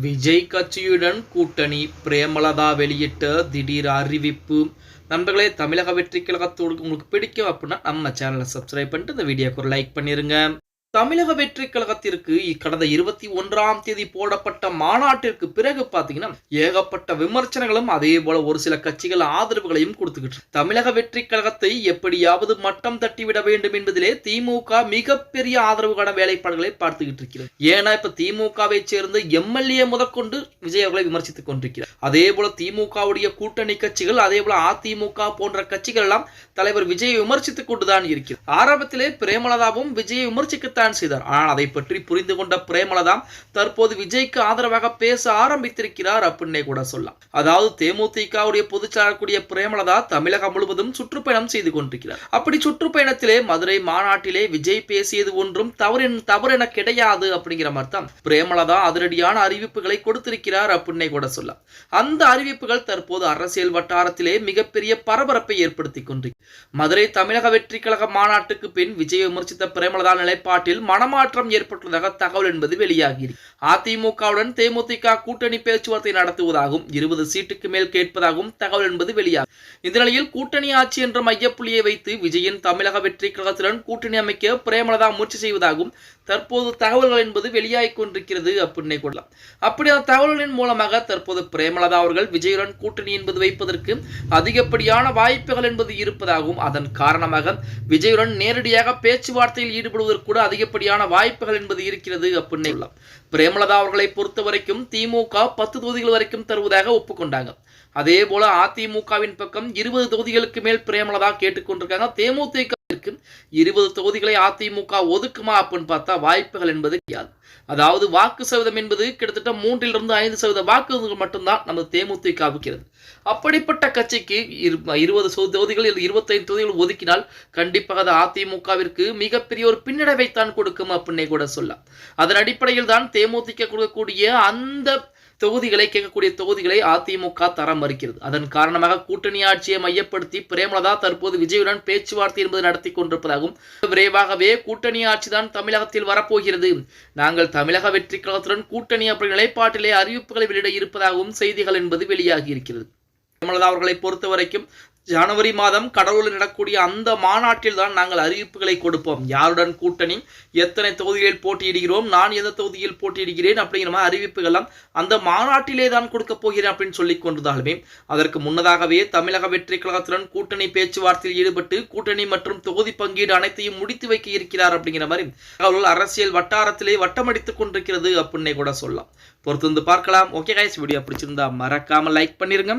விஜய் கட்சியுடன் கூட்டணி பிரேமலதா வெளியிட்ட திடீர் அறிவிப்பு. நண்பர்களே தமிழக வெற்றி கழகத்தோடு உங்களுக்கு பிடிக்கும் அப்படின்னா நம்ம சேனலை சப்ஸ்கிரைப் பண்ணிட்டு இந்த வீடியோக்கு ஒரு லைக் பண்ணிடுங்க தமிழக வெற்றி கழகத்திற்கு கடந்த இருபத்தி ஒன்றாம் தேதி போடப்பட்ட மாநாட்டிற்கு பிறகு பாத்தீங்கன்னா ஏகப்பட்ட விமர்சனங்களும் அதே போல ஒரு சில கட்சிகள் ஆதரவுகளையும் கொடுத்துக்கிட்டு தமிழக வெற்றி கழகத்தை எப்படியாவது மட்டம் தட்டிவிட வேண்டும் என்பதிலே திமுக மிகப்பெரிய ஆதரவுக்கான வேலைப்பாடுகளை பார்த்துக்கிட்டு இருக்கிறது. ஏன்னா இப்ப திமுகவை சேர்ந்த எம்எல்ஏ முதற்கொண்டு விஜய் அவர்களை விமர்சித்துக் கொண்டிருக்கிறார். அதே போல திமுகவுடைய கூட்டணி கட்சிகள் அதே போல அதிமுக போன்ற கட்சிகள் எல்லாம் தலைவர் விஜயை விமர்சித்துக் கொண்டுதான் இருக்கிறது. ஆரம்பத்திலே பிரேமலதாவும் விஜயை விமர்சிக்கத்தான் செய்தார் ஆனால் அதை பற்றி புரிந்து கொண்ட பிரேமலதா தற்போது விஜய்க்கு ஆதரவாக பேச ஆரம்பித்திருக்கிறார் அப்படின்னே கூட சொல்லலாம். அதாவது தேமுதிகவுடைய பொதுச்செயலாளர் கூடிய பிரேமலதா தமிழகம் முழுவதும் சுற்றுப்பயணம் செய்து கொண்டிருக்கிறார். அப்படி சுற்றுப்பயணத்திலே மதுரை மாநாட்டிலே விஜய் பேசியது ஒன்றும் தவறு தவறு என கிடையாது அப்படிங்கிற மாதிரி தான் பிரேமலதா அதிரடியான அறிவிப்புகளை கொடுத்திருக்கிறார் அப்படின்னே கூட சொல்லலாம். அந்த அறிவிப்புகள் தற்போது அரசியல் வட்டாரத்திலே மிகப்பெரிய பரபரப்பை ஏற்படுத்தி கொண்டிருக்கிறது மதுரை தமிழக வெற்றி கழக மாநாட்டுக்கு பின் விஜய் விமர்சித்த பிரேமலதா நிலைப்பாட்டில் மனமாற்றம் ஏற்பட்டுள்ளதாக தகவல் என்பது வெளியாகிறது அதிமுகவுடன் தேமுதிக கூட்டணி பேச்சுவார்த்தை நடத்துவதாகவும் இருபது சீட்டுக்கு மேல் கேட்பதாகவும் தகவல் என்பது வெளியாகும் இந்த நிலையில் கூட்டணி ஆட்சி என்ற மையப்புள்ளியை வைத்து விஜயின் தமிழக வெற்றி கழகத்துடன் கூட்டணி அமைக்க பிரேமலதா முயற்சி செய்வதாகவும் தற்போது தகவல்கள் என்பது வெளியாகிக் கொண்டிருக்கிறது அப்படின்னே கொள்ளலாம் அப்படி அந்த தகவல்களின் மூலமாக தற்போது பிரேமலதா அவர்கள் விஜயுடன் கூட்டணி என்பது வைப்பதற்கு அதிகப்படியான வாய்ப்புகள் என்பது இருப்பதாகவும் அதன் காரணமாக விஜயுடன் நேரடியாக பேச்சுவார்த்தையில் ஈடுபடுவதற்கு கூட அதிக அதிகப்படியான வாய்ப்புகள் என்பது இருக்கிறது அப்படின்னே பிரேமலதா அவர்களை பொறுத்த வரைக்கும் திமுக பத்து தொகுதிகள் வரைக்கும் தருவதாக ஒப்புக்கொண்டாங்க. அதே போல அதிமுகவின் பக்கம் இருபது தொகுதிகளுக்கு மேல் பிரேமலதா கேட்டுக்கொண்டிருக்காங்க. தேமுதிக இருபது தொகுதிகளை அதிமுக ஒதுக்குமா அப்படின்னு பார்த்தா வாய்ப்புகள் என்பது கிடையாது. அதாவது வாக்கு சதவீதம் என்பது கிட்டத்தட்ட மூன்றிலிருந்து ஐந்து சதவீத வாக்குகள் மட்டும்தான் நமது தேமுதிக தேமுதிகவுக்கு அப்படிப்பட்ட கட்சிக்கு இருபது தொகுதிகள் இல்லை இருபத்தைந்து தொகுதிகள் ஒதுக்கினால் கண்டிப்பாக அது அதிமுகவிற்கு மிகப்பெரிய ஒரு பின்னடைவை தான் கொடுக்கும் அப்படின்னே கூட சொல்லலாம். அதன் அடிப்படையில் தான் தேமுதிக கொடுக்கக்கூடிய அந்த தொகுதிகளை கேட்கக்கூடிய தொகுதிகளை அதிமுக தர மறுக்கிறது. அதன் காரணமாக கூட்டணி ஆட்சியை மையப்படுத்தி பிரேமலதா தற்போது விஜயுடன் பேச்சுவார்த்தை என்பது நடத்தி கொண்டிருப்பதாகவும் விரைவாகவே கூட்டணி ஆட்சிதான் தமிழகத்தில் வரப்போகிறது. நாங்கள் தமிழக வெற்றி கழகத்துடன் கூட்டணி அப்படி நிலைப்பாட்டிலே அறிவிப்புகளை வெளியிட இருப்பதாகவும் செய்திகள் என்பது வெளியாகி இருக்கிறது. பிரேமலதா அவர்களை பொறுத்த வரைக்கும் ஜனவரி மாதம் கடலூரில் நடக்கூடிய அந்த மாநாட்டில் தான் நாங்கள் அறிவிப்புகளை கொடுப்போம். யாருடன் கூட்டணி எத்தனை தொகுதிகளில் போட்டியிடுகிறோம் நான் எந்த தொகுதியில் போட்டியிடுகிறேன் அப்படிங்கிற மாதிரி அறிவிப்புகள்லாம் அந்த மாநாட்டிலே தான் கொடுக்க போகிறேன் அப்படின்னு சொல்லி கொண்டிருந்தாலுமே அதற்கு முன்னதாகவே தமிழக வெற்றி கழகத்துடன் கூட்டணி பேச்சுவார்த்தையில் ஈடுபட்டு கூட்டணி மற்றும் தொகுதி பங்கீடு அனைத்தையும் முடித்து வைக்க இருக்கிறார் அப்படிங்கிற மாதிரி அவர்கள் அரசியல் வட்டாரத்திலே வட்டமடித்துக் கொண்டிருக்கிறது அப்படின்னே கூட சொல்லலாம். பொறுத்து வந்து பார்க்கலாம். ஓகே கைஸ் வீடியோ பிடிச்சிருந்தா மறக்காம லைக் பண்ணிருங்க.